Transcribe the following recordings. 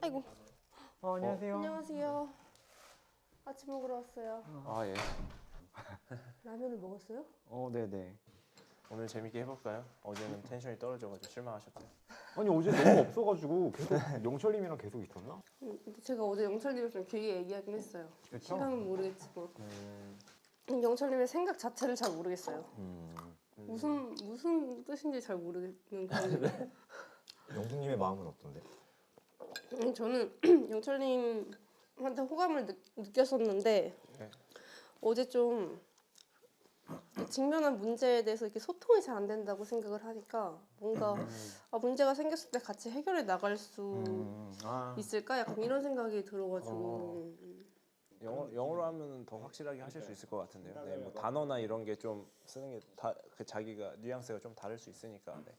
아이고. 어, 안녕하세요. 안녕하세요. 아침 먹으러 왔어요. 아 예. 라면을 먹었어요? 어 네네. 오늘 재밌게 해볼까요? 어제는 텐션이 떨어져가지고 실망하셨대요. 아니 어제 너무 없어가지고 계속 영철님이랑 계속 있었나? 음, 근데 제가 어제 영철님이랑 좀 길게 얘기하긴 했어요. 그쵸? 시간은 모르겠지만 음, 음, 영철님의 생각 자체를 잘 모르겠어요. 음, 음. 무슨 무슨 뜻인지 잘 모르겠는感 영수님의 마음은 어떤데? 음, 저는 영철님한테 호감을 느, 느꼈었는데 네. 어제 좀 직면한 문제에 대해서 이렇게 소통이 잘 안 된다고 생각을 하니까 뭔가 아, 문제가 생겼을 때 같이 해결해 나갈 수 음, 아. 있을까? 약간 이런 생각이 들어가지고. 어. 음. 영어 영어로 하면 더 확실하게 하실 수 있을 것 같은데요. 네, 뭐 단어나 이런 게 좀 쓰는 게 다 그 자기가 뉘앙스가 좀 다를 수 있으니까. 네.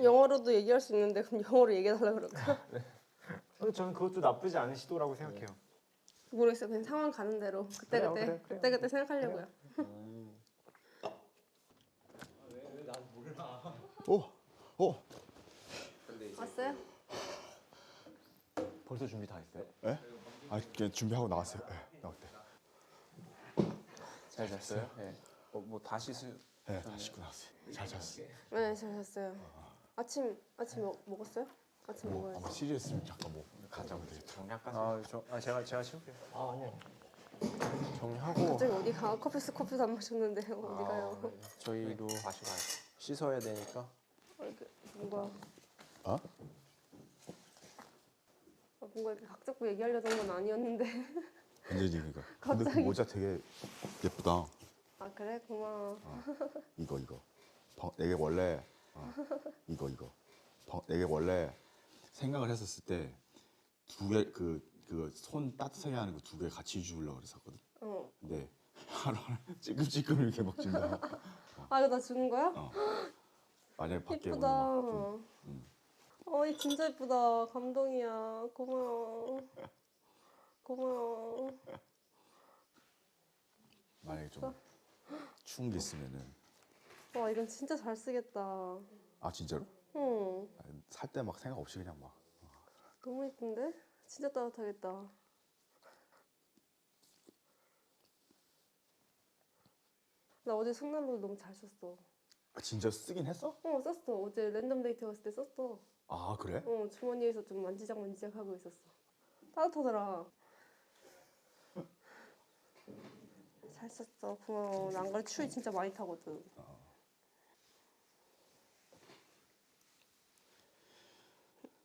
예, 영어로도 얘기할 수 있는데 그럼 영어로 얘기해달라 그럴까? 근데 저는 그것도 나쁘지 않은 시도라고 생각해요. 모르겠어요. 그냥 상황 가는 대로 그때 그래요, 그때 그래, 그래요. 그때 그때 생각하려고요. 음. 오, 오, 왔어요? 벌써 준비 다 했어요? 예? 아, 그냥 준비하고 나왔어요. 예, 나올 때. 잘 잤어요? 네. 어, 뭐 다시 수. 예, 다 씻고 나왔어요. 잘 잤어. 네, 잘 잤어요. 아침 아침 먹, 먹었어요? 아침 뭐, 먹어야지. 아마 시리했으면 잠깐 뭐 가자면 되겠다. 정리할까? 아, 저, 아 제가 제가 치울게요. 아 아니요. 정리하고. 갑자기 어디 가? 커피스 커피도 안 마셨는데 어디 가요? 아, 저희도 마시고 가요. 씻어야 되니까. 어, 이렇게 뭔가 어? 아, 뭔가 이렇게 각 잡고 얘기하려던 건 아니었는데. 완전히 이거. 근데 그 갑자기. 모자 되게 예쁘다. 아 그래 고마워. 이거 이거. 벙, 내게 원래 어, 이거 이거. 벙, 내게 원래 생각을 했었을 때 두 개 그 그 손 따뜻하게 하는 거 두 개 같이 주려고 그랬었거든. 어. 근데 하루 하루 찔끔찔끔 이렇게 막 준다. 아 이거 나 주는 거야? 어. 만약에 밖에 오늘 예쁘다. 막 좀, 음. 어, 이 진짜 예쁘다. 감동이야. 고마워. 고마워. 만약에 좀 추운 게 있으면은 와 이건 진짜 잘 쓰겠다. 아 진짜로? 응. 살 때 막 생각 없이 그냥 막 너무 예쁜데? 진짜 따뜻하겠다. 나 어제 손난로 너무 잘 썼어. 아, 진짜 쓰긴 했어? 어 썼어. 어제 랜덤 데이트 갔을 때 썼어. 아 그래? 어 주머니에서 좀 만지작 만지작 하고 있었어. 따뜻하더라. 잘 썼어. 고마워. 나안 그래 추위 진짜 많이 타거든.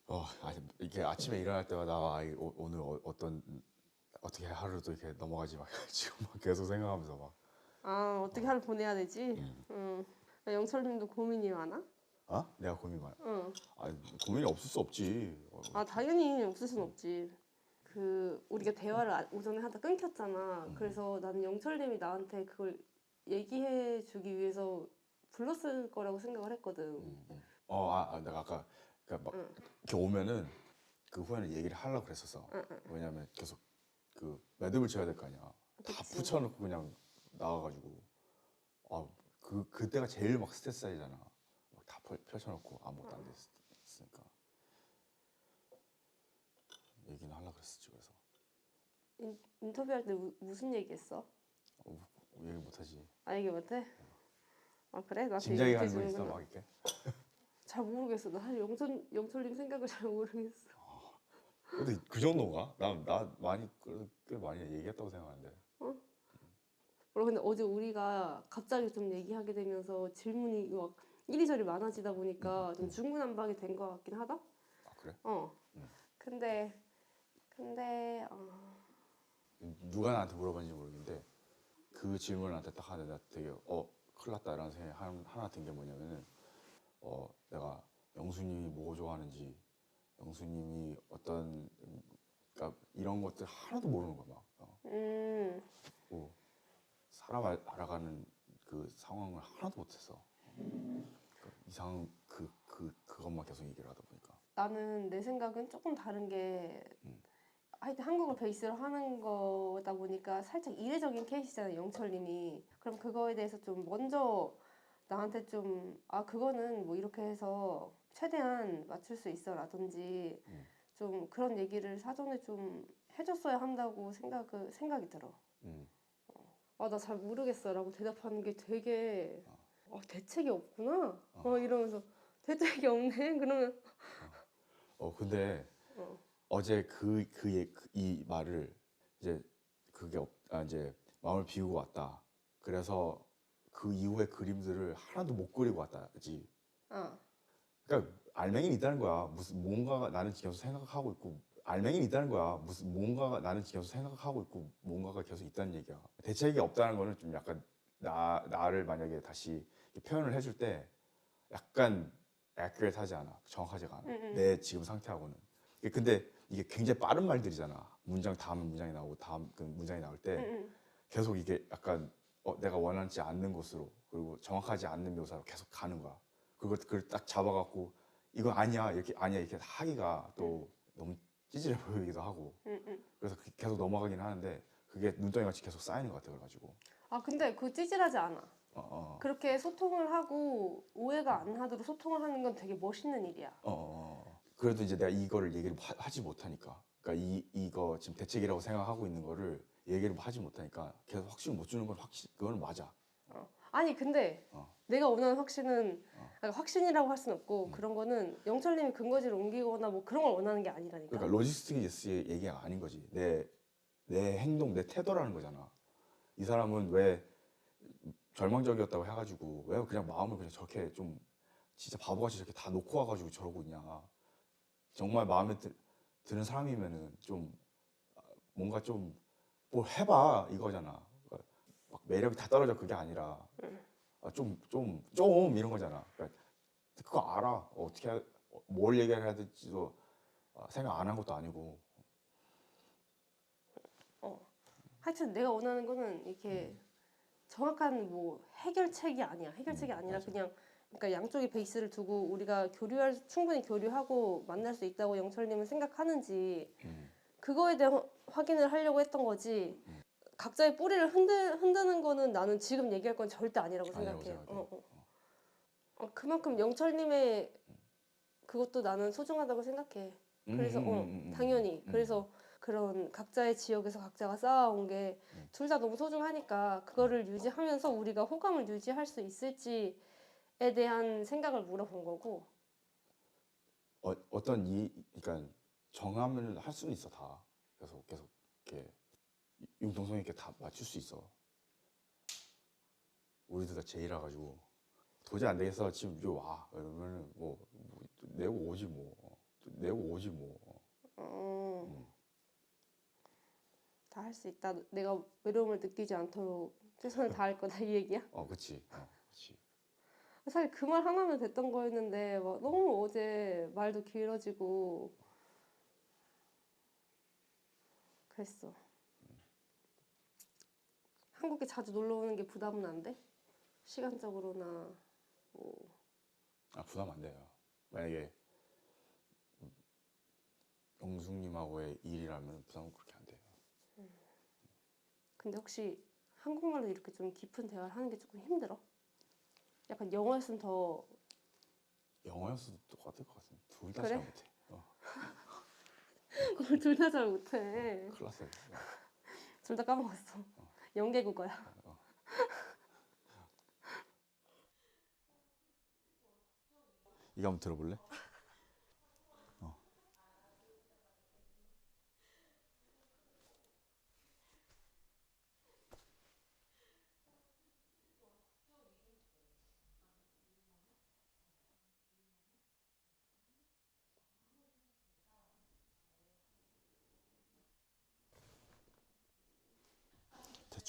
어 아, 이렇게 아침에 일어날 때마다 아, 이 오- 오늘 어, 어떤 어떻게 하루도 이렇게 넘어가지 막 지금 막 계속 생각하면서 막 아 어떻게 하루 보내야 되지? 음. 응. 아, 영철님도 고민이 많아? 아? 내가 고민 많아. 응. 아 고민이 없을 수 없지. 어, 아 당연히 없을 순 없지. 그 우리가 대화를 아- 오전에 하다 끊겼잖아. 그래서 나는 영철님이 나한테 그걸 얘기해 주기 위해서 불렀을 거라고 생각을 했거든. 음, 음. 어, 아, 아, 내가 아까 그러니까 막 응. 이렇게 오면은 그 후에는 얘기를 하려고 그랬었어. 응, 응. 왜냐면 계속 그 매듭을 쳐야 될 거 아니야. 다 그치. 붙여놓고 그냥 나가가지고 아그 그때가 제일 막 스트레스 쌓이잖아. 펼쳐놓고 아무것도 안 됐으니까 얘기는 하려고 그랬었지 그래서 인, 인터뷰할 때 무, 무슨 얘기했어? 어, 얘기 못하지. 아 얘기 못해? 아 그래? 진작에 얘기해 가는 거 있어. 막 이렇게. 잘 모르겠어. 나 사실 영철 영철님 생각을 잘 모르겠어. 근데 그 정도인가? 나 나 많이 꽤 많이 얘기했다고 생각하는데. 물론 근데 어제 우리가 갑자기 좀 얘기하게 되면서 질문이 막 이리저리 많아지다 보니까 좀 중구난방이 된 것 같긴 하다. 아 그래? 어. 음. 근데 근데 어, 누가 나한테 물어봤는지 모르겠는데 그 질문을 나한테 딱 하는데 나 되게 어 큰일 났다 이런 생각이 한- 하나 든 게 뭐냐면은 어 내가 영수님이 뭐 좋아하는지 영수님이 어떤 음, 그러니까 이런 것들 하나도 모르는 거야 막 어. 음, 뭐 사람 알- 알아가는 그 상황을 하나도 못했어 그 이상 그, 그 그것만 계속 얘기를 하다 보니까 나는 내 생각은 조금 다른 게 음. 하여튼 한국을 베이스로 하는 거다 보니까 살짝 이례적인 케이스잖아요 영철님이 그럼 그거에 대해서 좀 먼저 나한테 좀 아 그거는 뭐 이렇게 해서 최대한 맞출 수 있어라든지 음. 좀 그런 얘기를 사전에 좀 해줬어야 한다고 생각을 생각이 들어. 음. 아나 잘 모르겠어라고 대답하는 게 되게 어, 대책이 없구나. 어 이러면서 대책이 없네. 그러면 어 근데 어. 어제 그 그의 그, 이 말을 이제 그게 없, 아, 이제 마음을 비우고 왔다. 그래서 그 이후의 그림들을 하나도 못 그리고 왔다지. 아 그러니까 알맹이는 있다는 거야. 무슨 뭔가가 나는 계속 생각하고 있고 알맹이는 있다는 거야. 무슨 뭔가가 나는 계속 생각하고 있고 뭔가가 계속 있다는 얘기야. 대책이 없다는 거는 좀 약간 나 나를 만약에 다시 표현을 해줄 때 약간 액큐레이트하지 않아. 정확하지가 않아. 응, 응. 내 지금 상태하고는. 근데 이게 굉장히 빠른 말들이잖아. 문장 다음 문장이 나오고 다음 그 문장이 나올 때 응, 응. 계속 이게 약간 어, 내가 원하지 않는 곳으로 그리고 정확하지 않는 묘사로 계속 가는 거야. 그걸 그걸 딱 잡아갖고 이거 아니야 이렇게 아니야 이렇게 하기가 또 너무 찌질해 보이기도 하고 응, 응. 그래서 그- 계속 넘어가긴 하는데 그게 눈덩이 같이 계속 쌓이는 것 같아 그래가지고 아 근데 그 찌질하지 않아. 어, 어, 그렇게 소통을 하고 오해가 안 하도록 소통을 하는 건 되게 멋있는 일이야. 어, 어, 어. 그래도 이제 내가 이거를 얘기를 하, 지 못하니까 그러니까 이 이거 지금 대책이라고 생각하고 있는 거를 얘기를 하지 못하니까 계속 확신 못 주는 건 확신 그거는 맞아. 아니 근데 어. 내가 원하는 확신은 어. 아니, 확신이라고 할 수는 없고 음. 그런 거는 영철님이 근거지를 옮기거나 뭐 그런 걸 원하는 게 아니라니까. 그러니까 로지스틱스의 얘기가 아닌 거지. 내, 내 행동, 내 태도라는 거잖아. 이 사람은 왜 절망적이었다고 해가지고 왜 그냥 마음을 그냥 저렇게 좀 진짜 바보같이 저렇게 다 놓고 와가지고 저러고 있냐. 정말 마음에 드, 드는 사람이면은 좀 아, 뭔가 좀뭘 해봐 이거잖아. 그러니까 막 매력이 다 떨어져 그게 아니라 아, 좀, 좀, 좀 이런 거잖아. 그러니까 그거 알아. 어떻게, 하- 뭘 얘기해야 될지도 아, 생각 안 한 것도 아니고 하여튼 내가 원하는 거는 이렇게 정확한 뭐 해결책이 아니야. 해결책이 음, 아니라. 그냥 그러니까 양쪽의 베이스를 두고 우리가 교류할 수- 충분히 교류하고 만날 수 있다고 영철님은 생각하는지 음, 그거에 대한 화- 확인을 하려고 했던 거지. 각자의 뿌리를 흔들, 흔드는 거는 나는 지금 얘기할 건 절대 아니라고 아니라고 생각해. 생각해. 어, 어. 어, 그만큼 영철님의 그것도 나는 소중하다고 생각해. 그래서 음, 어 음, 음, 음, 당연히 음. 그래서 그런 각자의 지역에서 각자가 쌓아온 게 음. 둘다 너무 소중하니까 그거를 유지하면서 우리가 호감을 유지할 수 있을지에 대한 생각을 물어본 거고. 어, 어떤 이 그러니까 정함을 할 수는 있어 다. 계속 계속 이렇게 융통성 있게 다 맞출 수 있어. 우리도 다 제이라 가지고. 도저히 안 되겠어. 지금 이리 와. 이러면은 뭐, 뭐 내고 오지 뭐. 내고 오지 뭐. 어, 음. 다 할 수 있다 내가 외로움을 느끼지 않도록 최선을 다할 거다 이 얘기야 어, 그치. 어, 그치. 사실 그 말 하나면 됐던 거였는데 막 너무 어제 말도 길어지고 그랬어 한국에 자주 놀러 오는 게 부담은 안 돼? 시간적으로나 뭐 아, 부담 안 돼요. 만약에 음, 영숙님하고의 일이라면 부담은 그렇게. 근데 혹시 한국말로 이렇게 좀 깊은 대화를 하는 게 조금 힘들어? 약간 영어였으면 더 영어였어도 똑같을 것 같은데 둘다 그래? 잘 못해. 어, 그걸 둘 다 잘 못해. 큰일 났어요. 둘 다 까먹었어. 연계국어야. 이거 한번 들어볼래?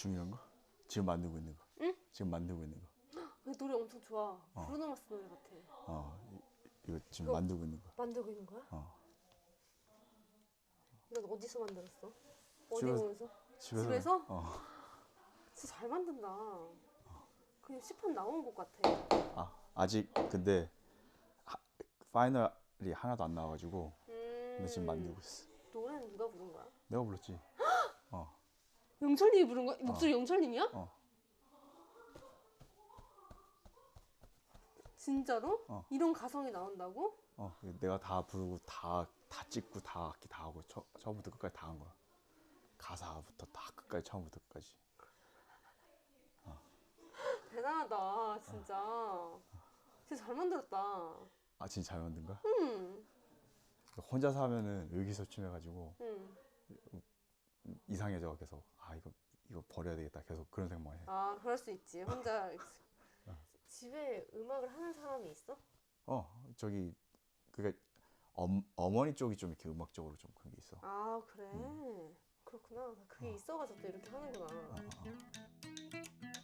이런 거? 지금 만들고 있는 거? 응? 지금 만들고 있는 거? 노래 엄청 좋아. 브루노 마스 노래 같아. 어, 이- 이거 지금 그거- 만들고 있는 거. 만들고 있는 거야? 어. 넌 어디서 만들었어? 어디 집에서. 보면서? 집에서? 집에서? 어. 진짜 잘 만든다. 그냥 시판 나온 것 같아. 아 아직 근데 하, 파이널이 하나도 안 나와가지고 음, 근데 지금 만들고 있어. 노래는 누가 부른 거야? 내가 불렀지. 영철님이 부른 거야? 목소리 영철님이야? 어. 진짜로? 어. 이런 가성이 나온다고? 어 내가 다 부르고 다 다 찍고 다 악기 다 하고 처, 처음부터 끝까지 다 한 거야 가사부터 다 끝까지 처음부터 끝까지 대단하다 진짜. 진짜 잘 만들었다. 아 진짜 잘 만든 거야? 음. 혼자서 하면은 의기소침해가지고 음. 이상해져 계속 아 이거 이거 버려야 되겠다 계속 그런 생각만 해 아 그럴 수 있지. 혼자 집에 음악을 하는 사람이 있어? 어 저기 그게 엄, 어머니 쪽이 좀 이렇게 음악적으로 좀 그런 게 있어 아 그래. 그렇구나. 그게 있어가지고 또 이렇게 하는구나. 어, 어.